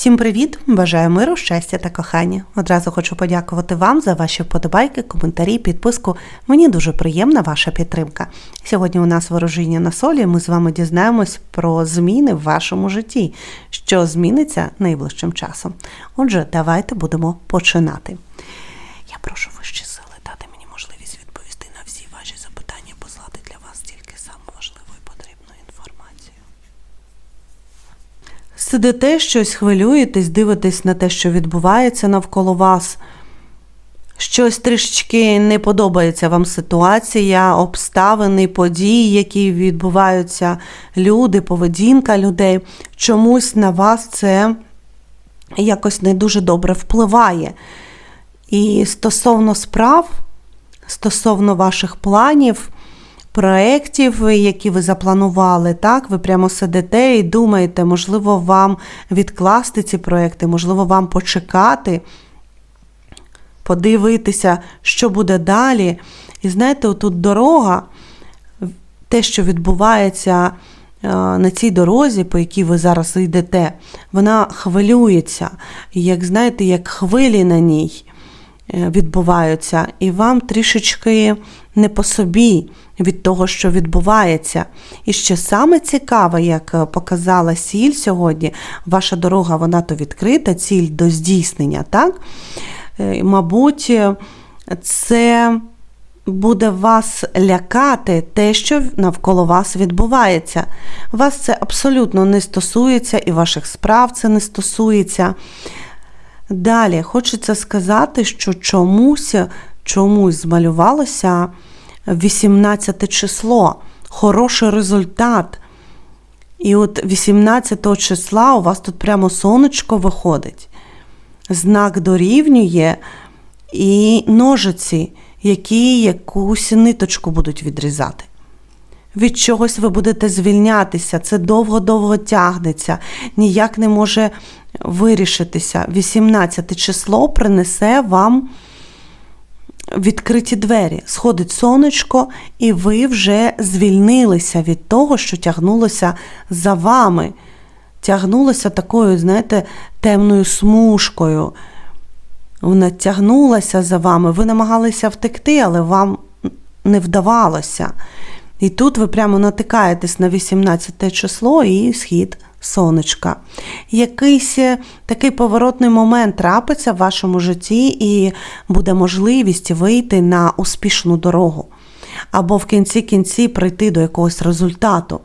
Всім привіт! Бажаю миру, щастя та кохання. Одразу хочу подякувати вам за ваші вподобайки, коментарі, підписку. Мені дуже приємна ваша підтримка. Сьогодні у нас ворожіння на солі. Ми з вами дізнаємось про зміни в вашому житті, що зміниться найближчим часом. Отже, давайте будемо починати. Я прошу вищі сили дати мені можливість відповісти на всі ваші запитання, послати для вас тільки саму важливу і потрібну інформацію. Сидите щось, хвилюєтесь, дивитесь на те, що відбувається навколо вас. Щось трішечки не подобається вам ситуація, обставини, події, які відбуваються, люди, поведінка людей. Чомусь на вас це якось не дуже добре впливає. І стосовно справ, стосовно ваших планів, проєктів, які ви запланували, так, ви прямо сидите і думаєте, можливо, вам відкласти ці проекти, можливо, вам почекати, подивитися, що буде далі. І знаєте, отут дорога, те, що відбувається е, на цій дорозі, по якій ви зараз йдете, вона хвилюється. І Як знаєте, як хвилі на ній відбуваються, і вам трішечки не по собі від того, що відбувається. І ще саме цікаве, як е, показала сіль сьогодні, ваша дорога вона то відкрита, ціль до здійснення, так? Е, Мабуть, е, це буде вас лякати те, що навколо вас відбувається. Вас це абсолютно не стосується, і ваших справ це не стосується. Далі хочеться сказати, що чомусь, чомусь змалювалося 18 число, хороший результат. І от 18 числа у вас тут прямо сонечко виходить. Знак дорівнює і ножиці, які якусь ниточку будуть відрізати. Від чогось ви будете звільнятися, це довго-довго тягнеться, ніяк не може вирішитися. 18 число принесе вам відкриті двері. Сходить сонечко, і ви вже звільнилися від того, що тягнулося за вами. Тягнулося такою, знаєте, темною смужкою. Вона тягнулася за вами, ви намагалися втекти, але вам не вдавалося. І тут ви прямо натикаєтесь на 18 число і схід сонечка. Якийсь такий поворотний момент трапиться в вашому житті, і буде можливість вийти на успішну дорогу. Або в кінці кінці прийти до якогось результату.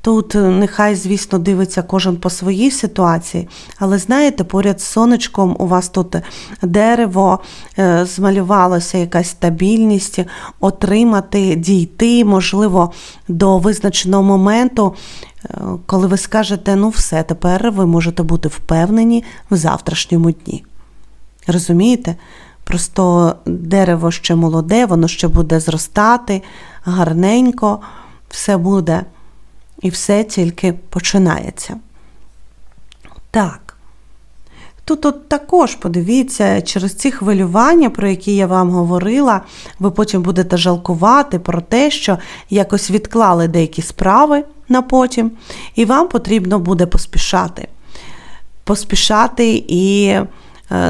Тут нехай, звісно, дивиться кожен по своїй ситуації, але знаєте, поряд з сонечком у вас тут дерево, е, змалювалося якась стабільність, отримати, дійти, можливо, до визначеного моменту, е, коли ви скажете, ну все, тепер ви можете бути впевнені в завтрашньому дні. Розумієте? Просто дерево ще молоде, воно ще буде зростати гарненько, все буде. І все тільки починається. Так. Тут от також подивіться, через ці хвилювання, про які я вам говорила, ви потім будете жалкувати про те, що якось відклали деякі справи на потім, і вам потрібно буде поспішати. Поспішати і е,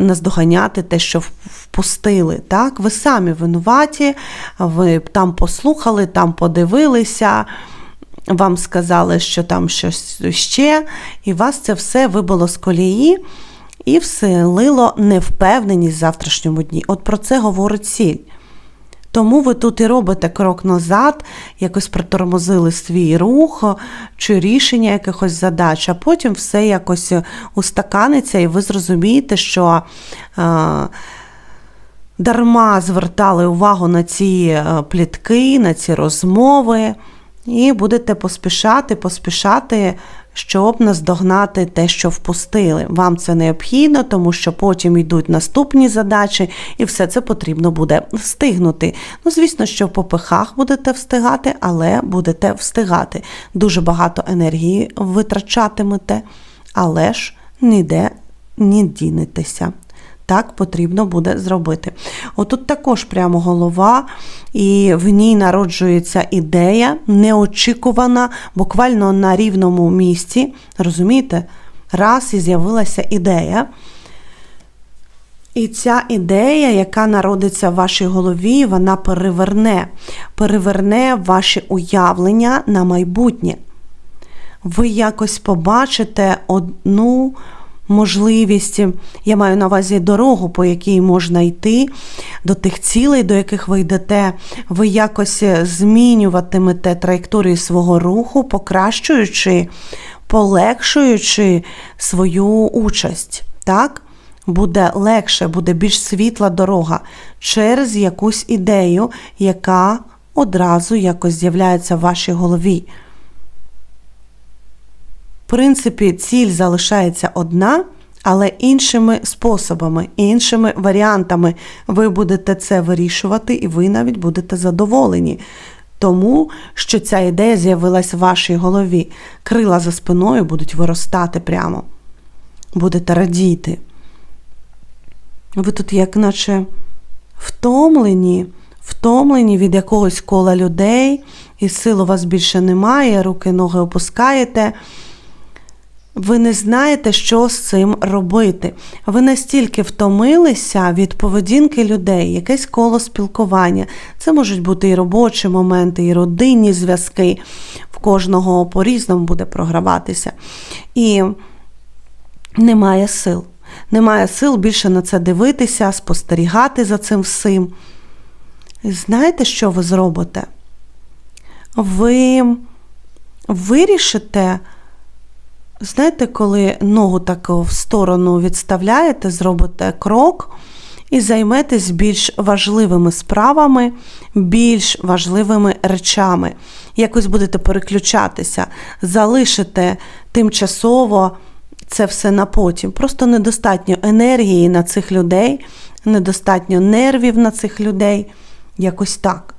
наздоганяти те, що впустили. Так? Ви самі винуваті, ви там послухали, там подивилися вам сказали, що там щось ще, і вас це все вибило з колії і вселило невпевненість в завтрашньому дні. От про це говорить сіль. Тому ви тут і робите крок назад, якось притормозили свій рух чи рішення якихось задач, а потім все якось устаканиться, і ви зрозумієте, що е, дарма звертали увагу на ці плітки, на ці розмови. І будете поспішати, поспішати, щоб наздогнати те, що впустили. Вам це необхідно, тому що потім йдуть наступні задачі, і все це потрібно буде встигнути. Ну, звісно, що по пихах будете встигати, але будете встигати. Дуже багато енергії витрачатимете, але ж ніде не дінетеся так потрібно буде зробити. Отут також прямо голова, і в ній народжується ідея, неочікувана, буквально на рівному місці. Розумієте? раз і з'явилася ідея. І ця ідея, яка народиться в вашій голові, вона переверне, переверне ваші уявлення на майбутнє. Ви якось побачите одну можливість, я маю на увазі дорогу, по якій можна йти, до тих цілей, до яких ви йдете, ви якось змінюватимете траєкторію свого руху, покращуючи, полегшуючи свою участь. Так? Буде легше, буде більш світла дорога через якусь ідею, яка одразу якось з'являється в вашій голові. Принципі, ціль залишається одна, але іншими способами, іншими варіантами ви будете це вирішувати, і ви навіть будете задоволені. Тому що ця ідея з'явилась в вашій голові. Крила за спиною будуть виростати прямо. Будете радіти. Ви тут, як наче втомлені, втомлені від якогось кола людей, і сил у вас більше немає, руки, ноги опускаєте. Ви не знаєте, що з цим робити. Ви настільки втомилися від поведінки людей, якесь коло спілкування. Це можуть бути і робочі моменти, і родинні зв'язки. В кожного по-різному буде програватися. І немає сил. Немає сил більше на це дивитися, спостерігати за цим всім. І знаєте, що ви зробите? Ви вирішите. Знаєте, коли ногу так в сторону відставляєте, зробите крок і займетесь більш важливими справами, більш важливими речами. Якось будете переключатися, залишите тимчасово це все на потім. Просто недостатньо енергії на цих людей, недостатньо нервів на цих людей. Якось так.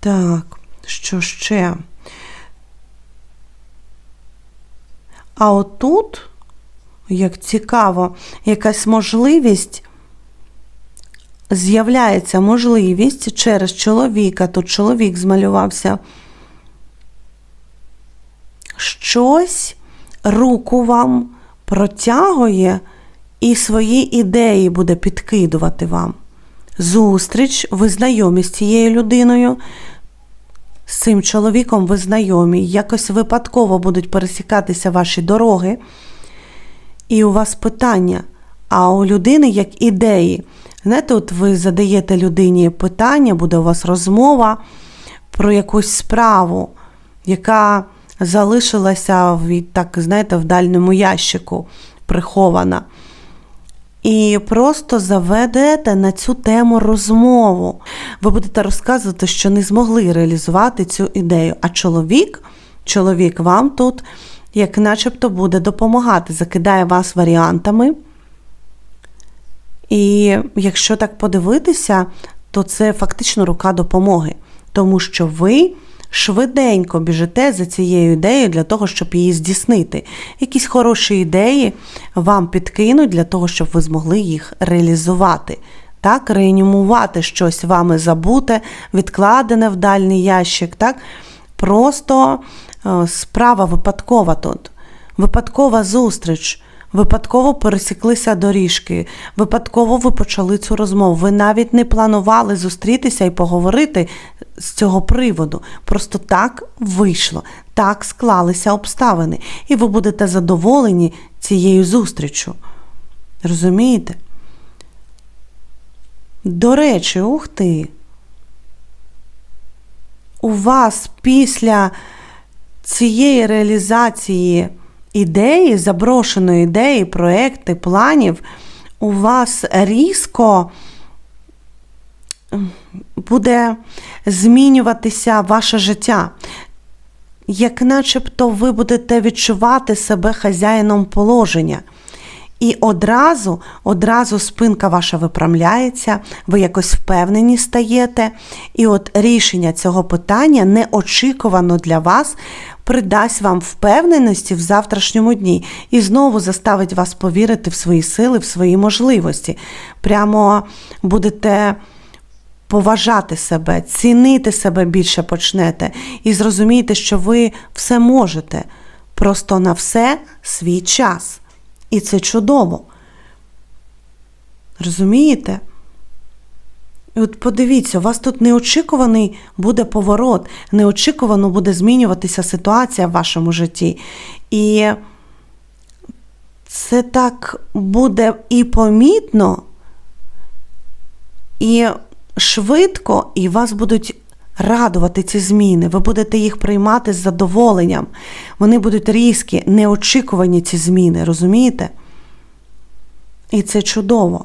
Так, що ще? А отут, як цікаво, якась можливість, з'являється можливість через чоловіка, тут чоловік змалювався, щось руку вам протягує і свої ідеї буде підкидувати вам. Зустріч, ви знайомі з цією людиною, з цим чоловіком ви знайомі, якось випадково будуть пересікатися ваші дороги, і у вас питання, а у людини як ідеї. Знаєте, от ви задаєте людині питання, буде у вас розмова про якусь справу, яка залишилася в, так, знаєте, в дальньому ящику прихована і просто заведете на цю тему розмову. Ви будете розказувати, що не змогли реалізувати цю ідею. А чоловік, чоловік вам тут, як начебто, буде допомагати, закидає вас варіантами. І якщо так подивитися, то це фактично рука допомоги, тому що ви швиденько біжите за цією ідеєю для того, щоб її здійснити. Якісь хороші ідеї вам підкинуть для того, щоб ви змогли їх реалізувати. Так, реанімувати щось вами забуте, відкладене в дальній ящик. так, Просто е, справа випадкова тут, випадкова зустріч. Випадково пересіклися доріжки, випадково ви почали цю розмову. Ви навіть не планували зустрітися і поговорити з цього приводу. Просто так вийшло, так склалися обставини, і ви будете задоволені цією зустрічю. Розумієте? До речі, ух ти! У вас після цієї реалізації ідеї, заброшеної ідеї, проекти, планів, у вас різко буде змінюватися ваше життя. Як начебто ви будете відчувати себе хазяїном положення. І одразу, одразу спинка ваша випрямляється, ви якось впевнені стаєте. І от рішення цього питання неочікувано для вас придасть вам впевненості в завтрашньому дні і знову заставить вас повірити в свої сили, в свої можливості. Прямо будете поважати себе, цінити себе більше почнете і зрозумієте, що ви все можете. Просто на все свій час. І це чудово. Розумієте? От подивіться, у вас тут неочікуваний буде поворот, неочікувано буде змінюватися ситуація в вашому житті. І це так буде і помітно, і швидко, і вас будуть радувати ці зміни. Ви будете їх приймати з задоволенням. Вони будуть різкі, неочікувані ці зміни, розумієте? І це чудово.